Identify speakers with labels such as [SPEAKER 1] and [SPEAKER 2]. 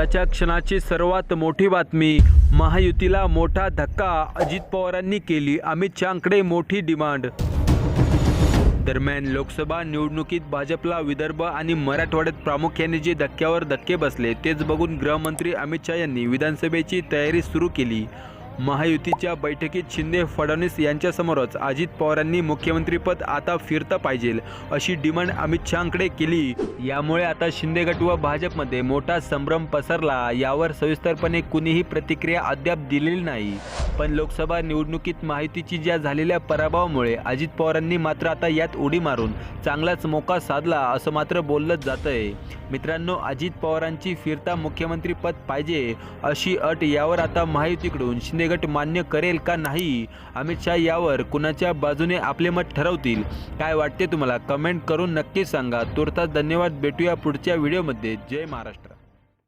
[SPEAKER 1] आताच्या क्षणाची सर्वात मोठी बातमी महायुतीला मोठा धक्का अजित पवारांनी केली अमित शहाकडे मोठी डिमांड. दरम्यान लोकसभा निवडणुकीत भाजपला विदर्भ आणि मराठवाड्यात प्रामुख्याने जे धक्क्यावर धक्के बसले तेच बघून गृहमंत्री अमित शहा यांनी विधानसभेची तयारी सुरू केली. महायुतीच्या बैठकीत शिंदे फडणवीस यांच्यासमोरच अजित पवारांनी मुख्यमंत्रीपद आता फिरतं पाहिजे अशी डिमांड अमित शहाकडे केली. यामुळे आता शिंदे गट व भाजपमध्ये मोठा संभ्रम पसरला यावर सविस्तरपणे कुणीही प्रतिक्रिया अद्याप दिलेली नाही. पण लोकसभा निवडणुकीत माहितीची ज्या झालेल्या पराभवामुळे अजित पवारांनी मात्र आता यात उडी मारून चांगलाच मोका साधला असं मात्र बोललंच जातं आहे मित्रांनो अजित पवारांची फिरता मुख्यमंत्रीपद पाहिजे अशी अट यावर आता महायुतीकडून शिंदेगट मान्य करेल का नाही? अमित शहा यावर कुणाच्या बाजूने आपले मत ठरवतील? काय वाटते तुम्हाला? कमेंट करून नक्की सांगा. तुर्तास धन्यवाद. भेटूया पुढच्या व्हिडिओमध्ये. जय महाराष्ट्र.